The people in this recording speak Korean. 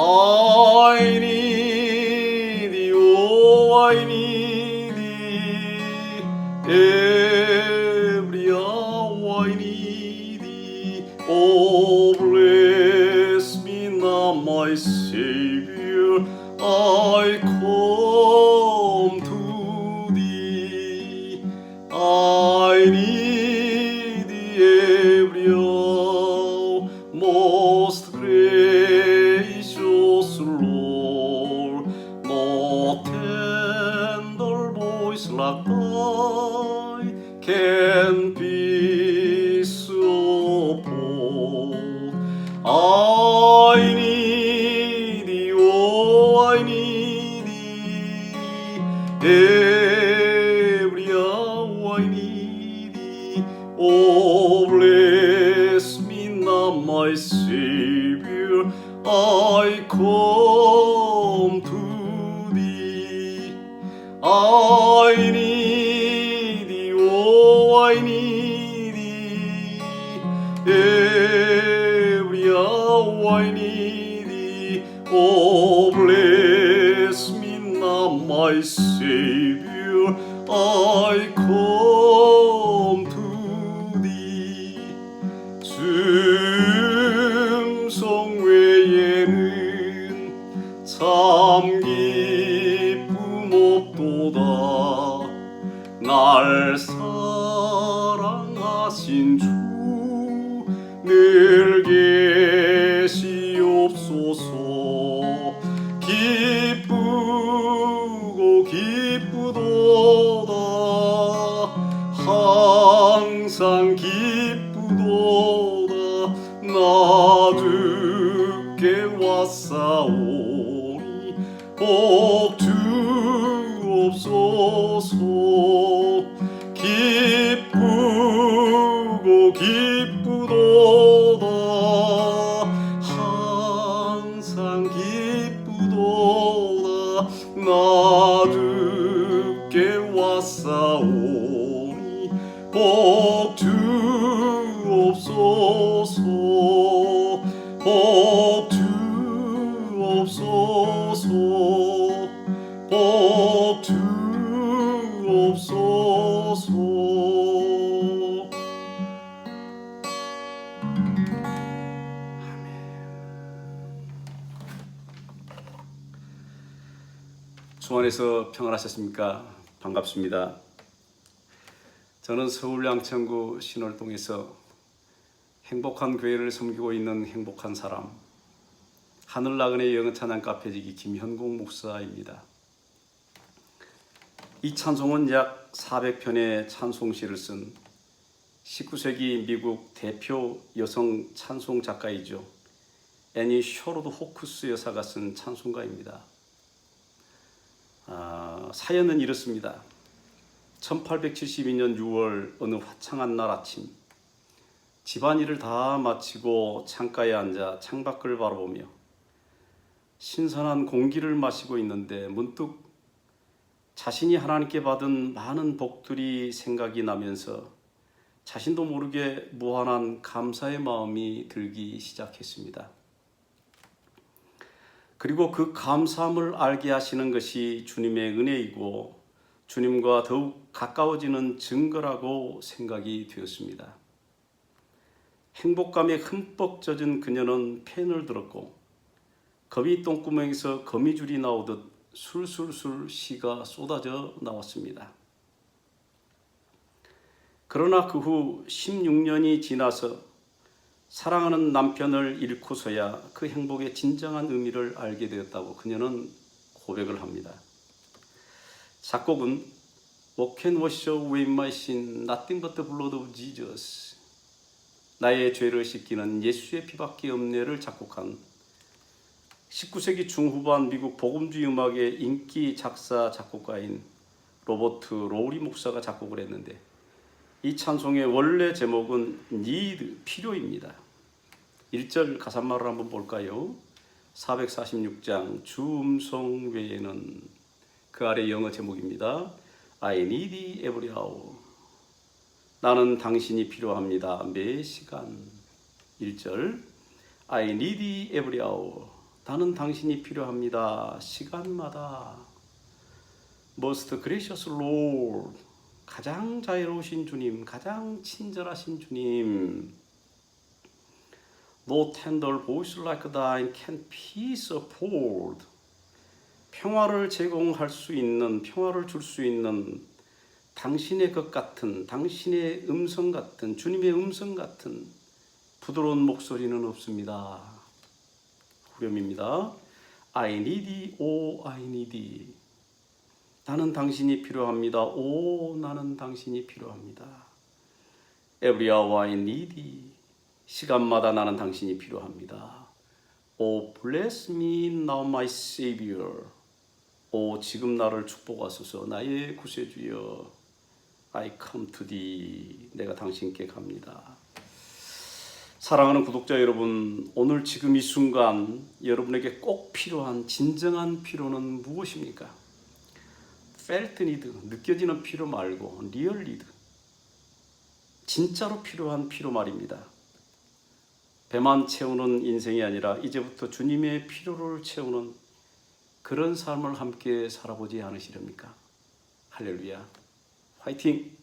I need you, I need thee. Gracious Lord. Tender voice like thine can be so bold. I need thee, oh, I need thee. Every hour I need thee. Oh, bless me now, my Savior. I come to thee. I need thee, oh, I need thee. Every hour I need thee. Oh, bless me now, my Savior. I come 참 기쁨 없도다. 날 사랑하신 주 늘 기쁘고 기쁘도다. 항상 기쁘도다. 나 듣게 왔사오니 복 주옵소서. 복 주옵소서. 복 주 안에서 평안하셨습니까? 반갑습니다. 저는 서울 양천구 신월동에서 행복한 교회를 섬기고 있는 행복한 사람 하늘나그네 영어 찬양 카페지기 김현공 목사입니다. 이 찬송은 약 400편의 찬송시를 쓴 19세기 미국 대표 여성 찬송 작가이죠. 애니 쇼로드 호크스 여사가 쓴 찬송가입니다. 아, 사연은 이렇습니다. 1872년 6월 어느 화창한 날 아침 집안일을 다 마치고 창가에 앉아 창밖을 바라보며 신선한 공기를 마시고 있는데 문득 자신이 하나님께 받은 많은 복들이 생각이 나면서 자신도 모르게 무한한 감사의 마음이 들기 시작했습니다. 그리고 그 감사함을 알게 하시는 것이 주님의 은혜이고 주님과 더욱 가까워지는 증거라고 생각이 되었습니다. 행복감에 흠뻑 젖은 그녀는 펜을 들었고 거미 똥구멍에서 거미줄이 나오듯 술술술 시가 쏟아져 나왔습니다. 그러나 그 후 16년이 지나서 사랑하는 남편을 잃고서야 그 행복의 진정한 의미를 알게 되었다고 그녀는 고백을 합니다. 작곡은 What can wash away my sin? Nothing but the blood of Jesus. 나의 죄를 씻기는 예수의 피밖에 없네를 작곡한 19세기 중후반 미국 복음주의 음악의 인기 작사 작곡가인 로버트 로우리 목사가 작곡을 했는데 이 찬송의 원래 제목은 need 필요입니다. 1절 가사말을 한번 볼까요? 446장 주 음성 외에는 그 아래 영어 제목입니다. I need every hour. 나는 당신이 필요합니다. 매 시간. 1절 I need every hour. 나는 당신이 필요합니다. 시간마다 Most gracious Lord 가장 자애로우신 주님, 가장 친절하신 주님. No tender voice like thine can peace afford. 평화를 제공할 수 있는, 평화를 줄 수 있는 당신의 것 같은, 당신의 음성 같은, 주님의 음성 같은 부드러운 목소리는 없습니다. 후렴입니다. I need thee, oh I need thee. 나는 당신이 필요합니다. 오, 나는 당신이 필요합니다. Every hour I need thee. 시간마다 나는 당신이 필요합니다. Oh, bless me now, my Savior. 오, 지금 나를 축복하소서, 나의 구세주여. I come to thee. 내가 당신께 갑니다. 사랑하는 구독자 여러분, 오늘 지금 이 순간 여러분에게 꼭 필요한 진정한 필요는 무엇입니까? Felt need, 느껴지는 필요 말고 real need. 진짜로 필요한 필요 말입니다. 배만 채우는 인생이 아니라 이제부터 주님의 필요를 채우는 그런 삶을 함께 살아보지 않으시렵니까? 할렐루야. 화이팅!